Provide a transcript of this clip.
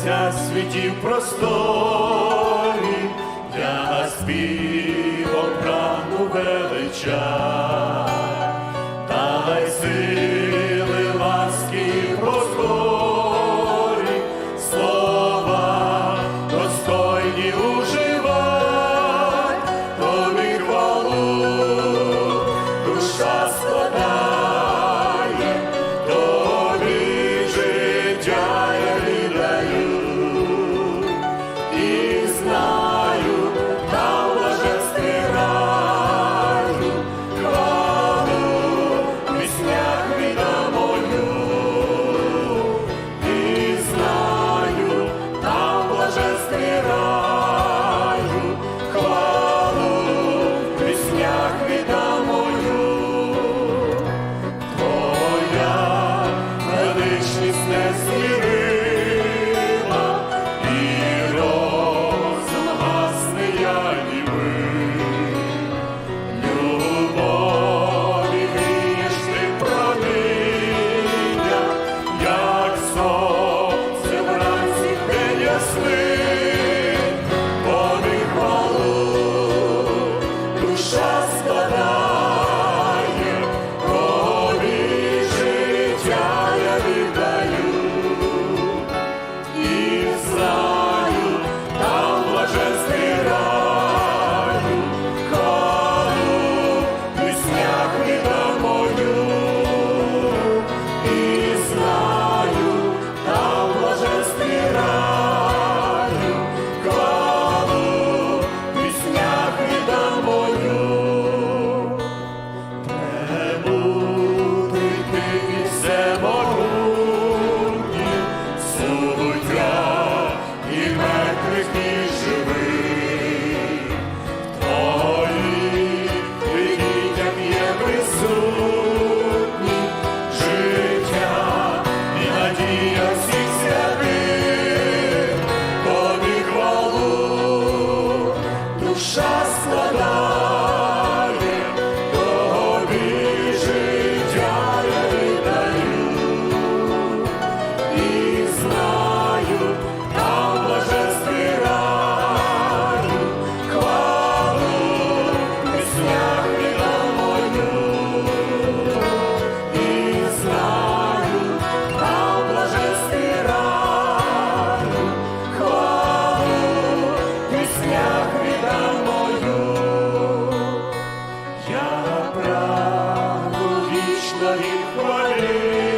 Творця світів просторі, для співом Holy.